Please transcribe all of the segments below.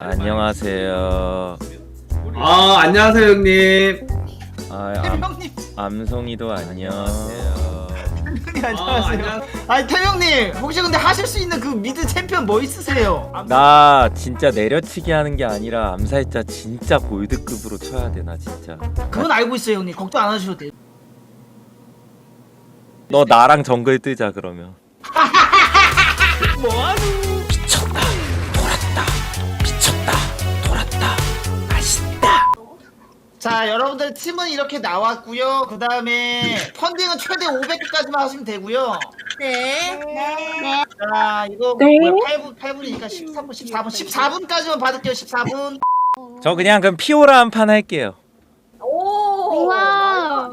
안녕하세요. 아 안녕하세요 형님. 아, 암, 태명님 암송이도 안녕. 태명님 아, 안녕하세요. 안녕. 아니 태명님 혹시 근데 하실 수 있는 그 미드 챔피언 뭐 있으세요? 아, 나 진짜 내려치기 하는 게 아니라 암살자 진짜 골드급으로 쳐야 돼 나 진짜. 그건 알고 있어요 형님. 걱정 안 하셔도 돼요. 너 나랑 정글 뜨자 그러면. 뭐하니? 자 여러분들 팀은 이렇게 나왔고요. 그 다음에 펀딩은 최대 500개까지만 하시면 되고요. 네. 네. 자 이거 뭐야 8분 8분이니까 13분 14분 14분까지만 받을게요 14분. 저 그냥 그럼 피오라 한 판 할게요. 오. 와.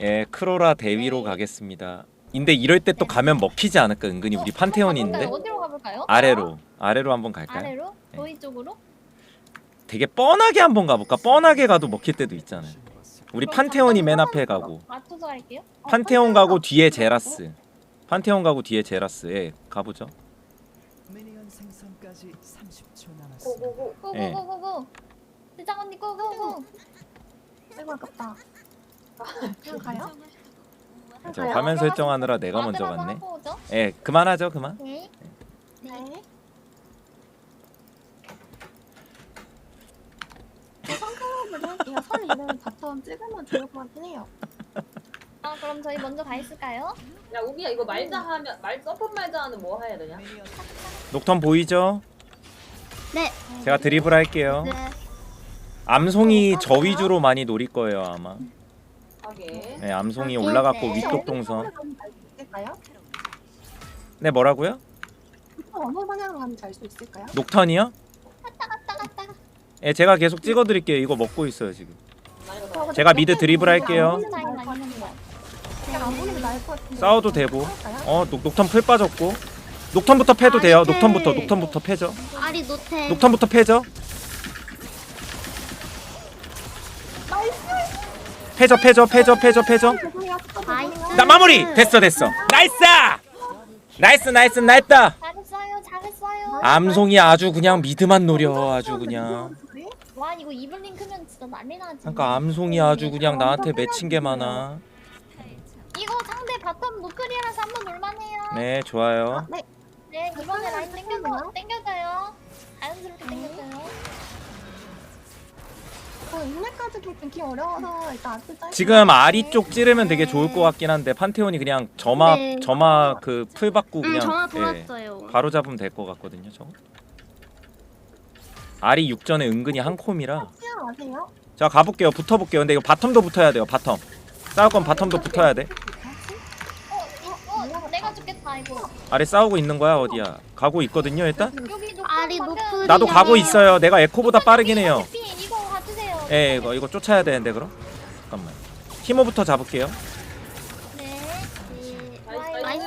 예, 크로라 대위로 가겠습니다. 근데 이럴 때 또 가면 먹히지 않을까 은근히 우리 판테온인데 어디로 가볼까요? 아래로 아래로 한번 갈까요? 아래로? 네. 저희 쪽으로? 되게 뻔하게 한번 가볼까? 뻔하게 가도 먹힐 때도 있잖아요. 우리 판테온이 맨 앞에 가고 맞춰서 갈게요. 어, 판테온 가고 뒤에 제라스. 판테온 가고 뒤에 제라스. 예, 가보죠. 미니언 생성까지 30초 남았습니다. 고고고. 예. 고고고고고. 대장 언니 고고고. 아이고 아깝다. 그냥 가요? 저 화면 설정하느라 내가 먼저 갔네. 예, 그만하죠, 그만. 네. 네. 성큼으로 할게요. 설 이름을 바텀 찍으면 좋을 것 같긴 해요. 아 그럼 저희 먼저 가 있을까요? 야 우기야 이거 말자 하면 말 서폿 말자 하는 뭐 해야 되냐? 녹턴 보이죠? 네. 제가 드리블 할게요. 네. 암송이 저 위주로 많이 노릴 거예요, 아마. 하게. 네, 암송이 올라갔고 네. 위쪽 동선. 네, 뭐라고요? 보통 어느 방향으로 가면 잘 수 있을까요? 녹턴이요? 예, 제가 계속 찍어 드릴게요. 이거 먹고 있어요, 지금. 제가 미드 드리블 할게요. 싸워도 되고. 어, 녹, 녹턴 풀 빠졌고. 녹턴부터 패도 돼요. 녹턴부터, 녹턴부터 패죠. 아리 노태. 녹턴부터 패죠. 패죠, 패죠, 패죠, 패죠, 패죠. 나이스. 나 마무리. 됐어, 됐어. 나이스! 나이스, 나이스, 나이스. 잘했어요 잘했어요. 암송이 아주 그냥 미드만 노려, 아주 그냥. 와 이거 이블링 크면 진짜 난리 나지. 그러니까 암송이 아주 그냥 나한테 맺힌 게 많아. 이거 상대 바텀 노크리아라서 한번 올만해요. 네, 좋아요. 네. 네 이번에 라인 땡겨줘 땡겨줘요. 자연스럽게 땡겨줘요. 어, 인내까지 보기 어려워서 일단 앞에 짧게. 지금 아리 쪽 찌르면 되게 좋을 것 같긴 한데 판테온이 그냥 점화 네. 점화 그 풀 받고 응, 그냥 전화 예, 돌았어요. 바로 잡으면 될 것 같거든요. 저거. 아리 육전에 은근히 한 콤이라. 자 가볼게요. 붙어볼게요. 근데 이거 바텀도 붙어야 돼요. 바텀. 싸울 건 바텀도 붙어야 돼. 어, 어 내가 죽겠다 이거. 아래 싸우고 있는 거야 어디야? 가고 있거든요 일단. 여기 방금 나도 야. 가고 있어요. 내가 에코보다 빠르긴 해요. 이거 봐주세요. 예 이거 이거 쫓아야 되는데 그럼. 잠깐만. 티모부터 잡을게요. 네. 나이스.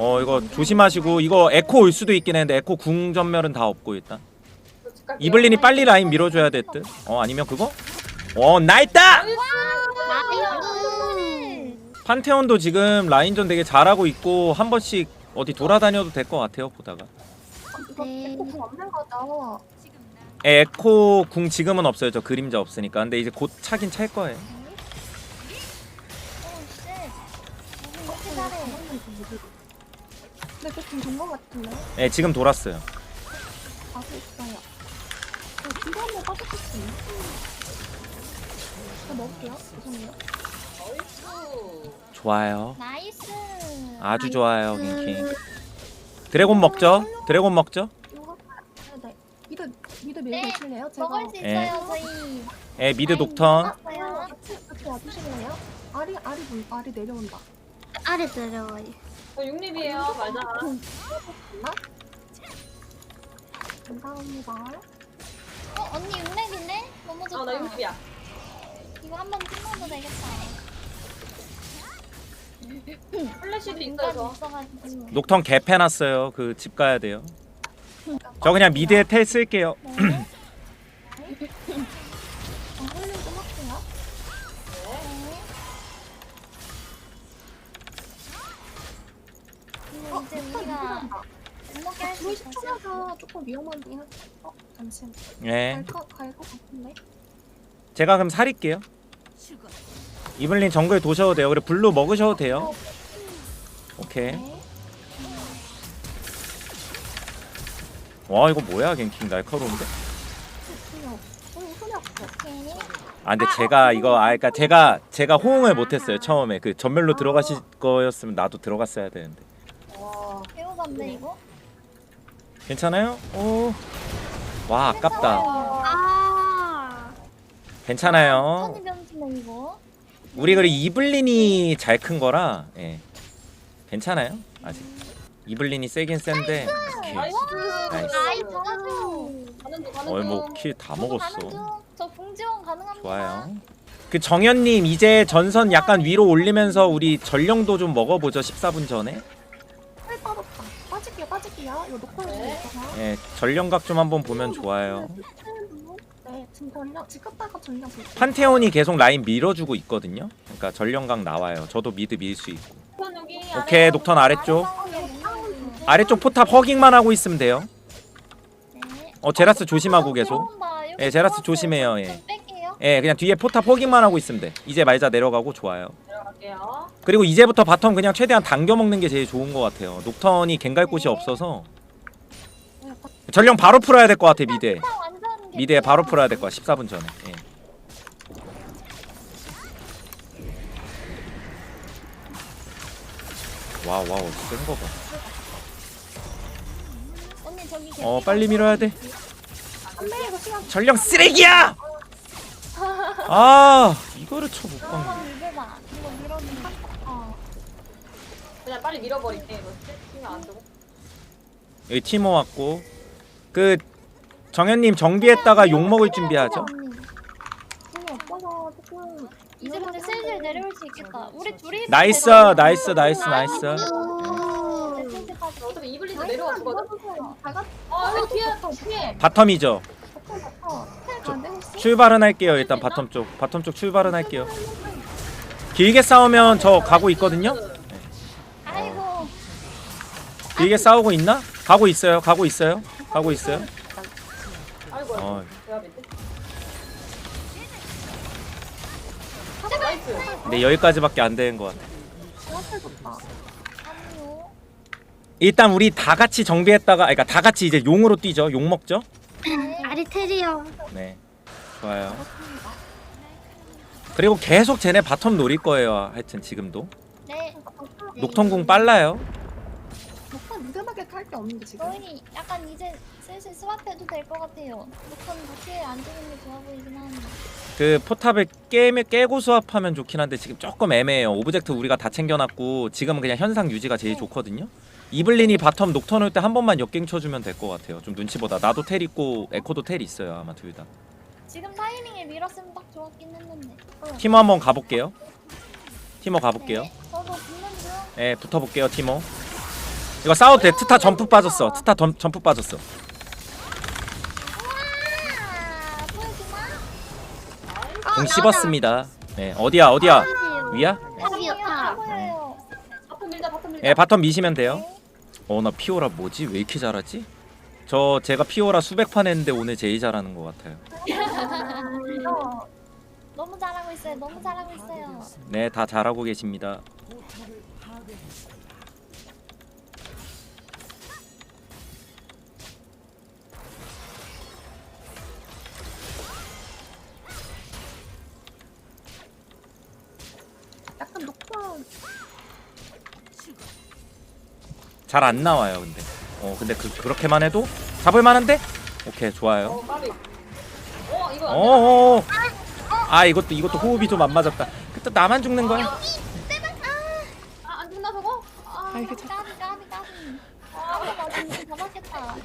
어 이거 조심하시고 이거 에코 올 수도 있긴 했는데 에코 궁 전멸은 다 없고 일단. 이블린이 빨리 라인 밀어줘야 될 듯. 어 아니면 그거? 어 나있다. 판테온도 지금 라인전 되게 잘하고 있고 한 번씩 어디 돌아다녀도 될 것 같아요 보다가. 이거 에코 궁 없는 거죠? 에코 궁 지금은 없어요. 저 그림자 없으니까. 근데 이제 곧 차긴 찰 거예요. 근데 좋은 거 같은데. 예 지금 돌았어요. 가고 있어요. 저 뒤로 한번 빠졌을 수 있나? 저 먹을게요. 죄송해요. 좋아요. 나이스. 아주 좋아요 킹킹. 드래곤 먹죠. 드래곤 먹죠. 이거 네. 미드 미드 밀고 네, 있을래요? 제가 먹을 수 예. 있어요 저희. 예 미드 녹턴. 왔어요. 같이 같이 와주실래요? 아리 아리 물 아리 내려온다. 아래 내려와요. 저 6립이에요 말자. 맞나? 감사합니다. 어 언니 육렙이네? 너무 좋다. 아나 6립이야. 이거 한번 찍어도 되겠다. 플래시도 있어서. 있어가지고. 녹턴 갭 해놨어요. 그 집 가야 돼요. 저 그냥 미드에 텔 쓸게요. 네. 잠시만. 네. 갈거갈거 같은데. 제가 그럼 살릴게요. 이블린 정글 도셔도 돼요. 그래 블루 먹으셔도 돼요. 오케이. 네. 와 이거 뭐야 갱킹 날카로운데? 오케이. 아 근데 제가 이거 아 그러니까 제가 제가 호응을 못했어요 처음에 그 전멸로 들어가실 거였으면 나도 들어갔어야 되는데 와. 배우반데 이거? 괜찮아요? 오. 와 아깝다. 아. 괜찮아요. 천이. 우리 그래 이블린이 잘 큰 거라 예. 괜찮아요 아직. 이블린이 세긴 센데. 오케이. 나이스. 나이스. 아이 잘하죠. 가는 중 가는 어이 중. 뭐킬 다 저도 먹었어. 중. 저 봉지원 가능합니다. 좋아요. 그 정현님 이제 전선 약간 위로 올리면서 우리 전령도 좀 먹어보죠 14분 전에. 살 빠졌다. 빠질게요 빠질게요. 이거 놓고 네. 예, 전령각 좀 한번 보면 좋아요. 네 지금 전력 지금 갔다가 전력 볼게요. 판테온이 계속 라인 밀어주고 있거든요. 그러니까 전령각 나와요. 저도 미드 밀 수 있고. 녹턴 여기 오케이. 녹턴 아래쪽. 네. 아래쪽 포탑 허깅만 하고 있으면 돼요. 네. 어 제라스 조심하고 계속. 여기 예, 제라스. 조심해요, 예. 뺄게요. 예, 그냥 뒤에 포탑 허깅만 하고 있으면 돼. 이제 말자 내려가고 좋아요. 들어갈게요. 그리고 이제부터 바텀 그냥 최대한 당겨 먹는 게 제일 좋은 것 같아요. 녹턴이 갱갈 곳이 없어서 전령 바로 풀어야 될 것 같아 완전 미드에 바로 풀어야 될 거야 14분 전에. 예. 와우 와우 센거 봐. 어 빨리 밀어야 돼. 전령 쓰레기야. 아 이거를 쳐못 밀어주면 어. 그냥 빨리 밀어버릴게 이거. 안. 여기 티모 왔고 그 정현님 정비했다가 욕 먹을 준비하죠. 조금 이제부터 슬슬 내려올 수 있겠다. 우리 둘이 나이스. 나이스 나이스 나이스. 네. 어차피 아 여기 뒤에 뒤에. 바텀이죠. 저 혹시 출발은 할게요. 일단 바텀 쪽. 바텀 쪽 출발은 할게요. 길게 싸우면 저 가고 있거든요. 아이고. 길게 싸우고 있나? 가고 있어요. 가고 있어요. 가고 있어요. 아이고. 어. 나이스. 근데 여기까지밖에 안 되는 것 같아. 아니요. 일단 우리 다 같이 정비했다가, 아니, 그러니까 다 같이 이제 용으로 뛰죠. 용 먹죠. 아리테리어. 네, 좋아요. 그리고 계속 쟤네 바텀 노릴 거예요. 하여튼 지금도 네. 녹턴궁 빨라요. 무대밖에 탈 게 없는데 지금. 저희 약간 이제 슬슬 스왑해도 될 것 같아요. 녹턴 도시에 안 주는 게 좋아 보이긴 하는데. 그 포탑을 깨, 깨고 수합하면 좋긴 한데 지금 조금 애매해요. 오브젝트 우리가 다 챙겨놨고 지금은 그냥 현상 유지가 제일 좋거든요. 이블린이 바텀 녹턴 올 때 한 번만 역갱 쳐주면 될 것 같아요. 좀 눈치 보다. 나도 텔 있고 에코도 텔 있어요. 아마 둘 다. 지금 타이밍에 밀었으면 딱 좋았긴 했는데. 티모 한번 가볼게요. 티모 가볼게요. 네. 저도 붙는 중. 예, 붙어볼게요, 티모. 이거 싸워도 돼. 트타 점프 빠졌어. 트타 점, 점프 빠졌어. 아. 공 씹었습니다. 네, 어디야, 어디야? 위야? 바텀 밀자 바텀 밀자. 예, 바텀 미시면 돼요. 어, 나 피오라 뭐지? 왜 이렇게 잘하지? 저 제가 피오라 수백 판 했는데 오늘 제일 잘하는 것 같아요. 어. 너무 잘하고 있어요. 너무 잘하고 있어요. 네, 다 잘하고 계십니다. 잘 안 나와요, 근데. 어, 근데 그 그렇게만 해도 잡을 만한데? 오케이, 좋아요. 어. 어 이거 안 되나? 어, 어. 아, 이것도 이것도 호흡이 좀 안 맞았다. 그또 나만 죽는 거야? 아 안 죽나 저거? 아 까비, 까비, 까비, 까비. 아, 맞으면 잡았겠다.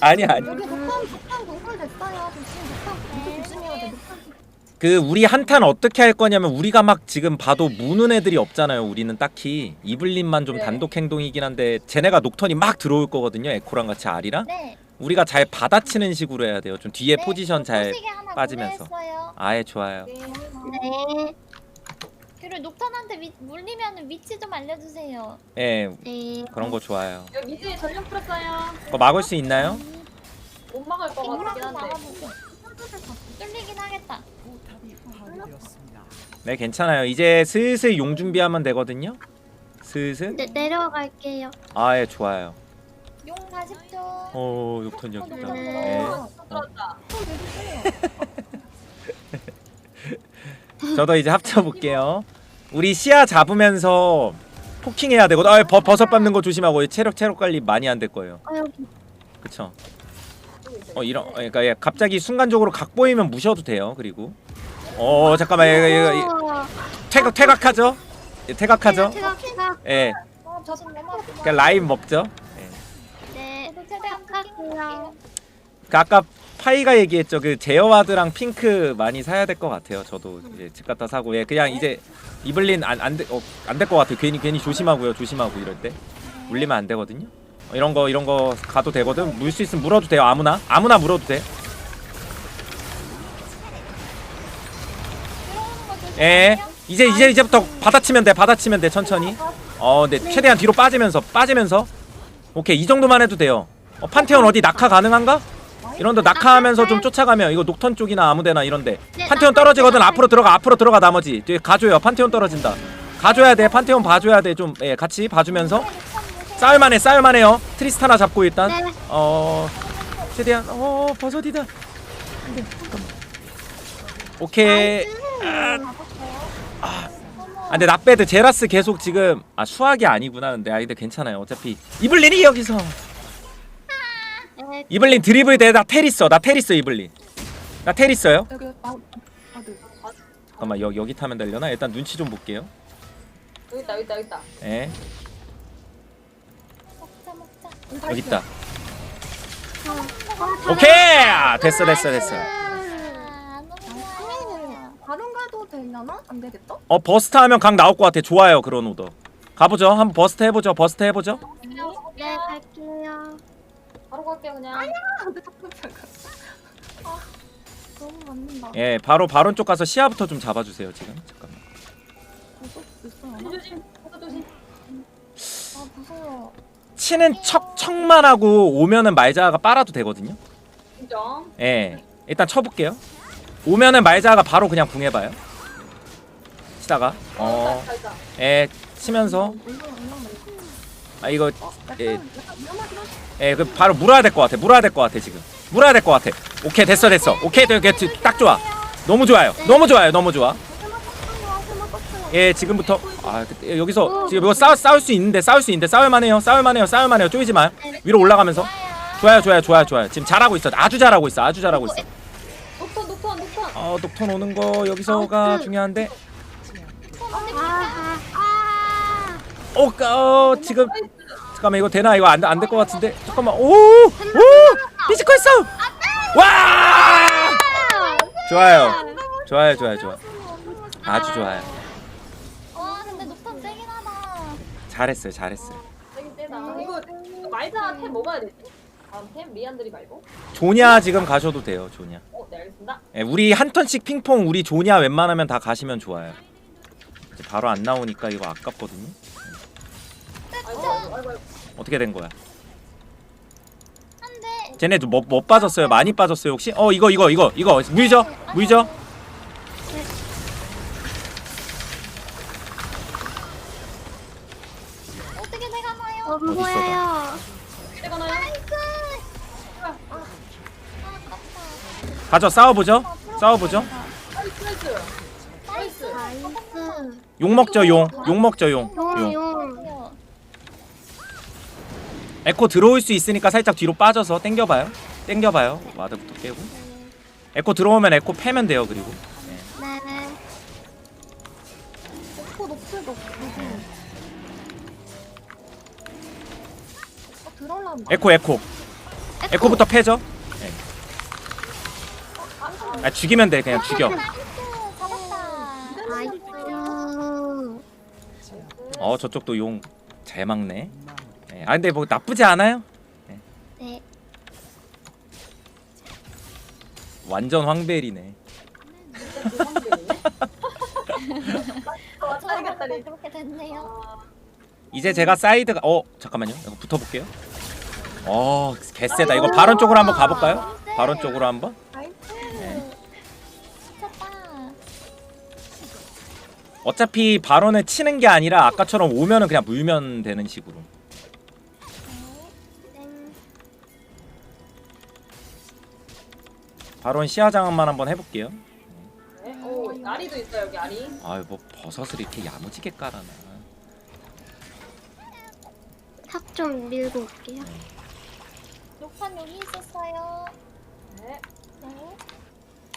아니 아니. 여기 녹화 녹화 녹화 됐어요. 조심 녹화 이거 조심해야 돼. 녹화 그 우리 한탄 어떻게 할 거냐면 우리가 막 지금 봐도 무는 애들이 없잖아요. 우리는 딱히 이블린만 좀 네. 단독 행동이긴 한데 쟤네가 녹턴이 막 들어올 거거든요. 에코랑 같이 아리랑. 네. 우리가 잘 받아치는 식으로 해야 돼요. 좀 뒤에 네, 포지션 저잘 하나 빠지면서. 아예 좋아요. 네. 그리고 녹턴한테 위, 물리면 위치 좀 알려주세요. 예, 네. 그런 거 좋아요. 여기 미드에 전력 풀었어요. 그거 막을 수 있나요? 못 막을 것 같긴 한데. 뚫리긴 하겠다. 네 괜찮아요. 이제 슬슬 용 준비하면 되거든요. 슬슬. 네, 내려갈게요. 아예 좋아요. 용 40초. 어 녹턴 여기 있다. 네. 저도 이제 합쳐 볼게요. 우리 시야 잡으면서 포킹해야 되거든. 아 버, 버섯 밟는 거 조심하고 체력 체력 관리 많이 안 될 거예요. 아, 여기. 그쵸? 어 이런 어, 그러니까 얘 갑자기 순간적으로 각 보이면 무셔도 돼요. 그리고 어 잠깐만 얘가 얘- 우와. 퇴각 퇴각하죠? 예, 퇴각하죠? 제가, 제가. 예. 어, 저좀. 그러니까 라인 먹죠. 예. 네. 저도 최대한 할게요. 그 아까 파이가 얘기했죠. 그 제어와드랑 핑크 많이 사야 될 것 같아요. 저도 이제 집 갔다 사고 예 그냥 이제 이블린 안안될것 같아요. 괜히 괜히 조심하고요. 조심하고 이럴 때 물리면 안 되거든요. 어, 이런 거 이런 거 가도 되거든. 물 수 있으면 물어도 돼요. 아무나 아무나 물어도 돼. 예 이제 이제 이제부터 받아치면 돼. 받아치면 돼. 천천히. 어, 네 최대한 뒤로 빠지면서 빠지면서 오케이 이 정도만 해도 돼요. 어, 판테온 어디 낙하 가능한가? 이런 데 낙하하면서 좀 쫓아가면 이거 녹턴 쪽이나 아무데나 이런데 네, 판테온 떨어지거든 앞으로 들어가 앞으로 들어가 나머지 뒤에 가줘요 판테온 떨어진다 가줘야 돼 판테온 봐줘야 돼좀 예, 같이 봐주면서 싸울만해 싸울만해요 트리스타나 잡고 일단 네. 어 최대한 어 버섯이다 잠깐만 오케이 아 근데 나배드 제라스 계속 지금 아 수학이 아니구나 근데. 아 근데 괜찮아요. 어차피. 이블린이 여기서. 네. 이블린 드리블 대나 텔 있어 나텔 있어 이블린. 나 여기, 아, 아, 네. 잠깐만 여기 여기 타면 되려나? 일단 눈치 좀 볼게요. 여기 있다, 여기 있다, 여기 있다. 예 먹자 먹자. 여기 있다. 어, 오케이! 아, 됐어 됐어 됐어 아, 너무 좋아요. 바론 가도 되려나? 안 되겠다? 어 버스트 하면 각 나올 것 같아 좋아요 그런 오더 가보죠 한번 버스트 해보죠 버스트 해보죠 네, 갈게요. 바로 갈게요, 그냥. 안 돼, 잠깐만. 아, 너무 맞는다. 예 바로 바론 쪽 가서 시야부터 좀 잡아주세요 지금 잠깐만 계속 있어요. 조심, 조심, 조심. 아, 무서워. 치는 척 척만 하고 오면은 말자가 빨아도 되거든요 인정. 예 일단 쳐볼게요 오면은 말자가 바로 그냥 궁해봐요 치다가 어. 있다. 어예 치면서 아 이거 어, 예. 예, 그 바로 물어야 될 것 같아. 물어야 될 것 같아 지금. 물어야 될 것 같아. 오케이 됐어 됐어. 오케이 되게 딱 좋아. 너무 좋아요. 너무 좋아요. 너무 좋아. 예, 지금부터 아 여기서 지금 이거 싸울 싸울 수 있는데 싸울 수 있는데 싸울만해요. 싸울만해요. 싸울만해요. 쪼이지 마요. 위로 올라가면서 좋아요, 좋아요, 좋아요, 좋아요. 지금 잘하고 있어. 아주 잘하고 있어. 아주 잘하고 있어. 녹턴, 녹턴, 녹턴. 어, 녹턴 오는 거 여기서가 중요한데. 아, 아, 오, 어, 지금 잠깐만 이거 되나 이거 안안 될 것 같은데. 잠깐만. 오, 오, 피지컬 싸움. 와! 좋아요. 좋아요, 좋아요, 좋아. 아주 좋아요. 와 근데 녹턴 세긴 하다. 잘했어요, 잘했어요. 떼다. 이거 이거 말자 템 먹어야 되지? 다음 템 미안들이 말고. 조냐 지금 가셔도 돼요, 조냐. 어, 네 알겠습니다. 예, 우리 한 턴씩 핑퐁 우리 조냐 웬만하면 다 가시면 좋아요. 이제 바로 안 나오니까 이거 아깝거든요. 아이고, 아이고, 아이고. 어떻게 된 거야? 쟤네도 뭐, 뭐 빠졌어요? 많이 빠졌어요 혹시? 어 이거 이거 이거 이거 무이죠? 무이죠? 어떻게 돼가나요? 어, 무서워요. 내가 나요? 아 아깝다. 가죠 싸워보죠. 싸워보죠. 용 먹죠 용. 용 먹죠 용. 용, 용. 용. 에코 들어올 수 있으니까 살짝 뒤로 빠져서 땡겨봐요. 땡겨봐요. 와드부터 깨고. 에코 들어오면 에코 패면 돼요 그리고. 네. 네. 오퍼 높을 높 어. 에코 에코. 에코부터 패죠. 네. 아 죽이면 돼 그냥 죽여. 나이스 잡았다. 나이스. 어 저쪽도 용 잘 막네. 네. 아 근데 뭐 나쁘지 않아요. 네. 완전 황벨이네. 어, 차리겠다니. 그렇게 됐네요. 이제 제가 사이드가 어 잠깐만요. 이거 붙어볼게요. 어 개쎄다 이거 바론 쪽으로 한번 가볼까요? 네. 바론 쪽으로 한번 어차피 바론을 치는 게 아니라 아까처럼 오면은 그냥 물면 되는 식으로 땡. 바론 시야장만 한번 해볼게요 네. 오 아리도 있어 여기 아리. 아유 뭐 버섯을 이렇게 야무지게 깔아놔 탑 좀 밀고 올게요. 녹판 여기 있었어요. 네. 네.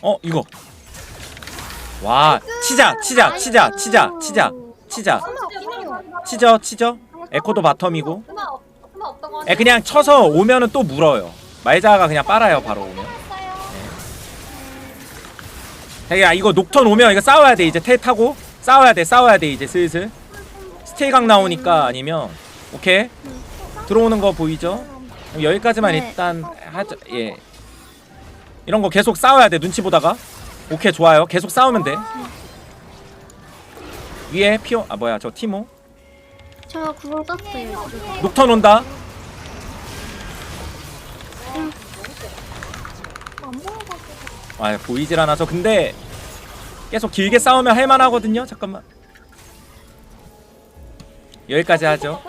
어 이거 와 치자 치자 치자 치자 치자 치자. 치죠 치죠? 에코도 바텀이고. 에 그냥 쳐서 오면은 또 물어요. 말자가 그냥 빨아요 바로 오면. 왔어요. 야 이거 녹턴 오면 이거 싸워야 돼 이제 텔 타고. 싸워야 돼 싸워야 돼 이제 슬슬. 스테이각 나오니까 아니면. 오케이. 들어오는 거 보이죠? 여기까지만 네. 일단 하죠 예. 이런 거 계속 싸워야 돼 눈치 보다가 오케이 좋아요. 계속 싸우면 돼. 위에 피오 아 뭐야 저 티모? 저 구멍 떴어요. 녹턴 온다. 아 보이질 않아서. 근데 계속 길게 싸우면 할만하거든요? 잠깐만. 여기까지 하죠.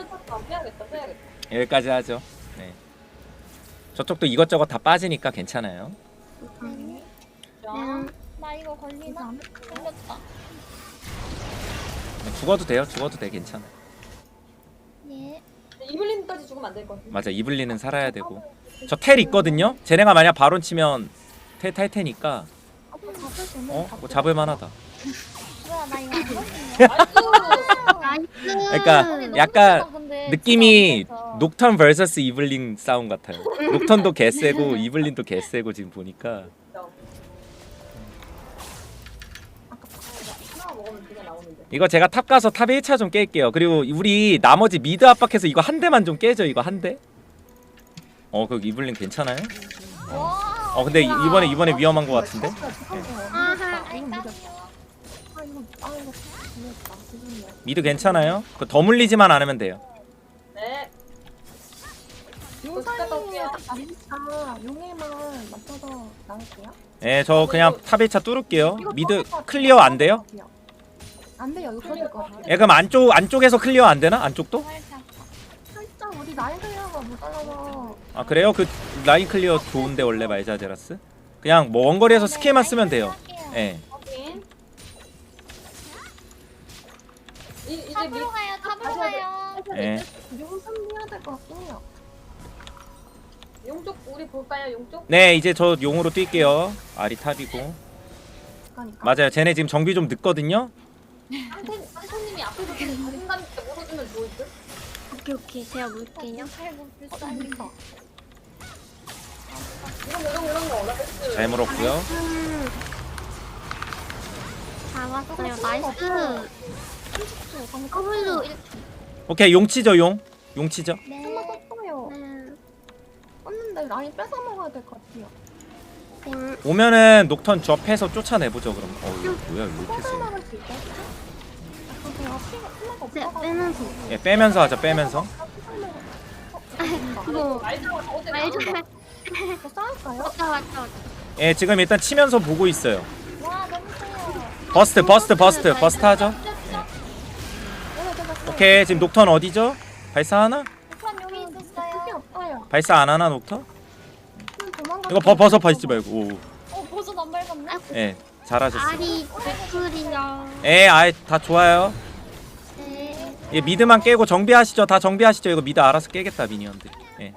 여기까지 하죠. 네. 저쪽도 이것저것 다 빠지니까 괜찮아요. 네. 자. 나 이거 걸리나? 걸렸다. 죽어도 돼요 죽어도 돼 괜찮아 예. 이블린까지 죽으면 안 될 것 같아. 맞아 이블리는 살아야 되고 저 텔 있거든요 쟤네가 만약 바론 치면 텔탈 테니까 잡을 어? 뭐 잡을 만하다 뭐야 나 이거 안 걸리냐? 나이스. 나이스. 그러니까 약간 근데 느낌이 진짜. 녹턴 vs 이블린 싸움 같아요 녹턴도 개쎄고 이블린도 개쎄고 지금 보니까 이거 제가 탑 가서 탑 1차 좀 깰게요 그리고 우리 나머지 미드 압박해서 이거 한 대만 좀 깨죠 이거 한 대? 어, 그 이블린 괜찮아요? 와. 어, 근데 이- 이번에 이번에 위험한 것 같은데? 아하. 미드 괜찮아요? 그 더 물리지만 않으면 돼요. 네. 올게요. 아리사 용에만 맞춰서 나갈게요. 예, 저 그냥 탑 1차 뚫을게요. 미드 클리어 안 돼요? 안 돼요. 이거 터질 것 같아요. 예, 그럼 안쪽 안쪽에서 클리어 안 되나? 안쪽도? 살짝. 살짝 우리 나이 클리어가 못 따라서 아, 그래요? 그 라인 클리어 좋은데 원래 말자 제라스? 그냥 뭐 원거리에서 스킬만 쓰면 돼요. 예. 확인. 이 이제 미 탑으로 가요. 탑으로 가요. 예. 용선 해야 될 것 같긴 해요. 용쪽 우리 볼까요? 용쪽? 네, 이제 저 용으로 뛸게요. 아리 탑이고. 그러니까. 맞아요. 쟤네 지금 정비 좀 늦거든요. 한테 한테님이 앞에서 좀 자신감 있게 물어주면 좋을 듯. 오케이 오케이 제가 물게요. 살고 어, 불쌍해. 그러니까. 이런 거 이런 거 이런 거 나이스. 잘 물었고요. 음. 잡았어요. 나이스. 더블로 오케이, 용 치죠, 용. 용 치죠. 네. 한번 떴어요. 네. 떴는데 라인 뺏어 먹어야 될 것 같아요. 땡. 오면은 녹턴 저 패서 쫓아내보죠, 그럼. 어, 이거 뭐야, 왜 이렇게 뺏어 세? 먹을 수 피가 네. 빼면서. 예, 빼면서 하자, 빼면서. 그거 나온다. 저 싸울까요? 맞다 맞다. 예, 지금 일단 치면서 보고 있어요. 와 너무 세요. 버스트, 버스트, 버스트, 버스트 하죠. 오케이, 지금 녹턴 어디죠? 발사 하나? 녹판 여기 있었어요. 없어요. 발사 안 하나 녹턴? 도망가. 이거 버, 버섯 파지 말고. 오, 어 버섯 안 밟았네. 예, 잘하셨어요. 아리 백풀이요. 예, 아이 다 좋아요. 네. 예, 미드만 깨고 정비하시죠. 다 정비하시죠. 이거 미드 알아서 깨겠다 미니언들. 예. 네.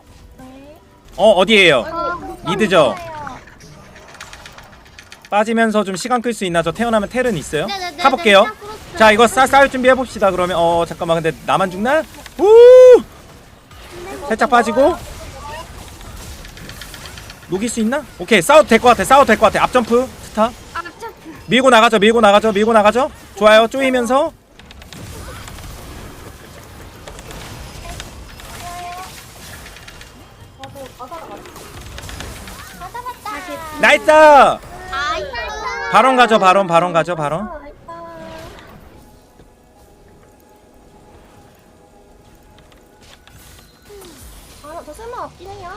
어, 어디에요? 어, 미드죠? 빠지면서 좀 시간 끌 수 있나? 저 태어나면 텔은 있어요? 네네네. 가볼게요. 네, 풀었어요. 자, 이거 싸, 싸울 준비해 봅시다. 그러면 어, 잠깐만. 근데 나만 죽나? 우! 살짝 빠지고. 녹일 수 있나? 오케이, 싸워도 될 것 같아. 싸워도 될 것 같아. 앞 점프 스타. 아, 참. 밀고 나가죠. 밀고 나가죠. 밀고 나가죠. 좋아요. 쪼이면서 나이스! 바론 가죠. 바론 바론 가죠. 바론. 아, 나이스. 아, 저 설마 없긴 해요.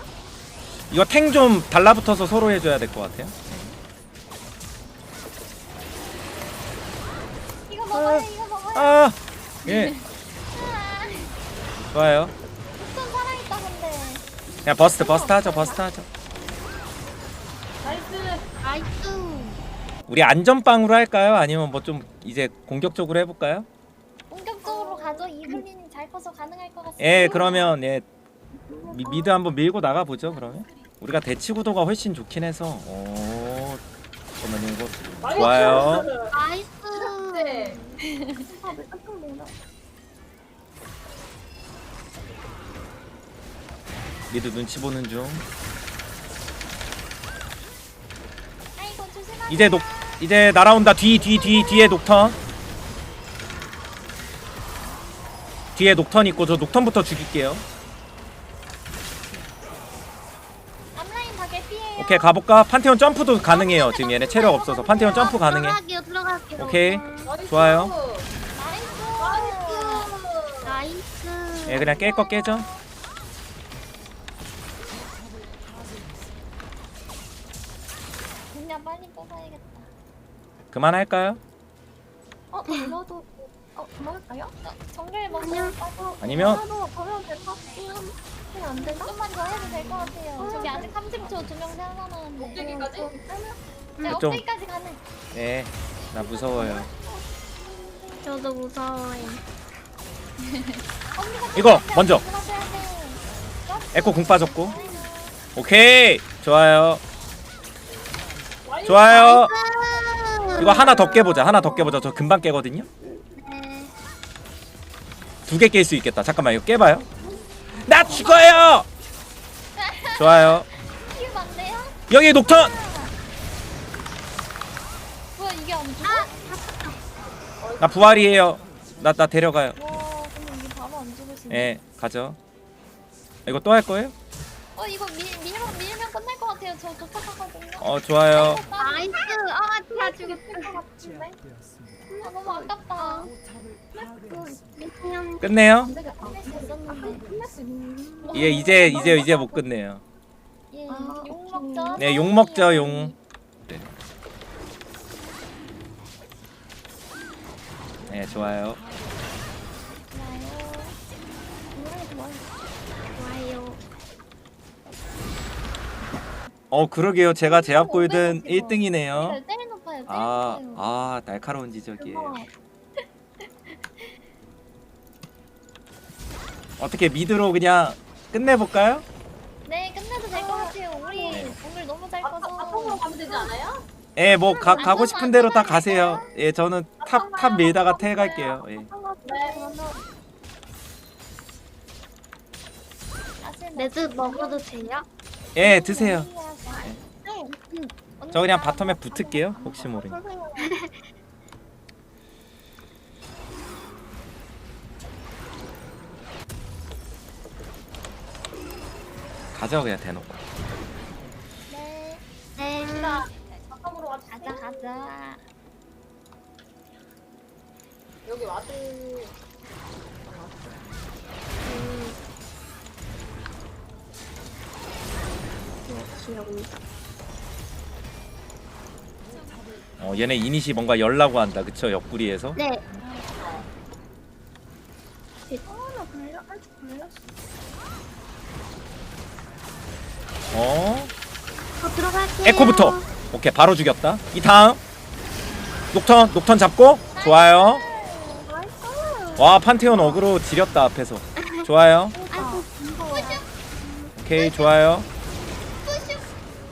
이거 탱 좀 달라붙어서 서로 해줘야 될 것 같아요. 이거 먹어요 이거 먹어요 아, 예, 좋아요. 좀 살아있다 근데 그냥 버스트 버스트 하죠 버스트 하죠. 나이스. 나이스. 우리 안전빵으로 할까요? 아니면 뭐 좀 이제 공격적으로 해볼까요? 본격적으로 가죠 이블린이 잘 커서 가능할 것 같습니다 예, 그러면 예 미, 미드 한번 밀고 나가 보죠. 그러면 우리가 대치 구도가 훨씬 좋긴 해서. 오, 잠깐만요 이거. 좋아요. 나이스. 네. 왜 깜짝 놀라. 미드 눈치 보는 중. 아 이제 녹 이제 날아온다 뒤 뒤 뒤 뒤 에 녹턴 뒤에 녹턴 있고 저 녹턴부터 죽일게요 앞라인 오케이 가볼까 판테온 점프도 가능해요 지금 얘네 체력 없어서 판테온 점프 가능해 들어갈게요, 들어갈게요. 오케이. 나이스. 좋아요. 나이스 나이스. 얘 그냥 깰 거 깨죠 그만할까요? 어, 이거도 어, 그만할까요? 정글 그냥 빠져 아니면 이거도 보면 될것 같긴 안 되나? 좀만 더 해도 될 것 같아요 저기 아직 30초 두명 살아남았는데 목재기까지? 네 좀- 업데이까지 가능 네나 무서워요 저도 무서워요. 언니가 이거 좀 먼저. 에코 공 빠졌고 오케이 좋아요. 좋아요 이거 하나 더 깨보자. 하나 더 깨보자. 저 금방 깨거든요. 네. 두개 깰 수 있겠다. 잠깐만 이거 깨봐요. 나 죽어요! 좋아요. 맞네요? 여기 녹턴! 뭐야 이게 안 죽어? 나 부활이에요. 나 나 데려가요. 와 근데 이게 바로 안 죽으시네. 예 가죠. 이거 또 할 거예요? 어 이거 밀, 밀면 밀면 끝날 것 같아요 저 도착하거든요 어 좋아요 나이스. 아, 다 죽였을 것 같은데. 아 너무 아깝다 끝내요? 끝낼 수 있었는데. 예 이제 이제 이제 못 끝내요 예, 아, 욕 오케이. 먹죠 네욕 먹죠 용 네, 좋아요 좋아요. 어 그러게요 제가 제압 골든 1등이네요 네, 때리 높아요 때리 아, 높아요 아 날카로운 지적이에요 어떻게 미드로 그냥 끝내볼까요? 네 끝내도 될 것 같아요 우리 네. 오늘 너무 잘 바텀으로 커서 가면 되지 않아요? 예, 뭐 가, 가고 싶은 대로 다 가세요. 예, 저는 탑 탑 밀다가 태 갈게요. 예. 네. 레드 먹어도 돼요? 예, 드세요. 네. 저 그냥 바텀에 붙을게요. 혹시 모르니. 가죠 그냥 대놓고. 네 네. 바텀으로 와주세요. 가자 가자 여기 와드. 귀엽니다. 어, 얘네 이니시 뭔가 열라고 한다. 그쵸? 옆구리에서. 네. 하나 걸려? 아직 걸렸어. 어? 저 들어갈게요. 에코부터. 오케이, 바로 죽였다. 이 다음. 녹턴, 녹턴 잡고. 좋아요. 나이스. 와, 판테온 어그로 지렸다 앞에서. 좋아요. 아이고, 무서워. 오케이, 좋아요.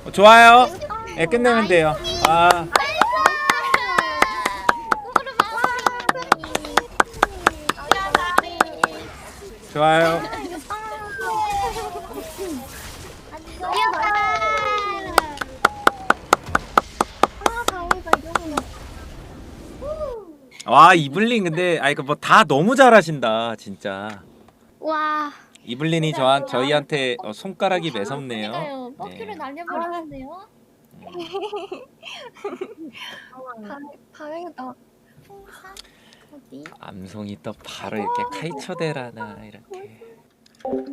어, 좋아요. 예, 끝내면 돼요. 아. 누구를 막았니 좋아요. 아. 와 이블린 근데 아이 그뭐다 너무 잘하신다 진짜. 와. 이블린이 저한 저희한테 어, 손가락이 매섭네요. 그러니까요 뻑큐를 네. 날려버리는데요 다, 다행이다. 암송이 또 바로 이렇게 카이처대라나 이렇게.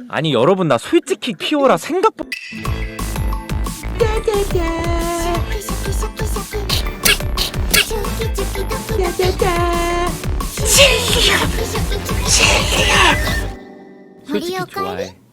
아니 여러분 나 솔직히 피오라 생각보다 솔직히 좋아해.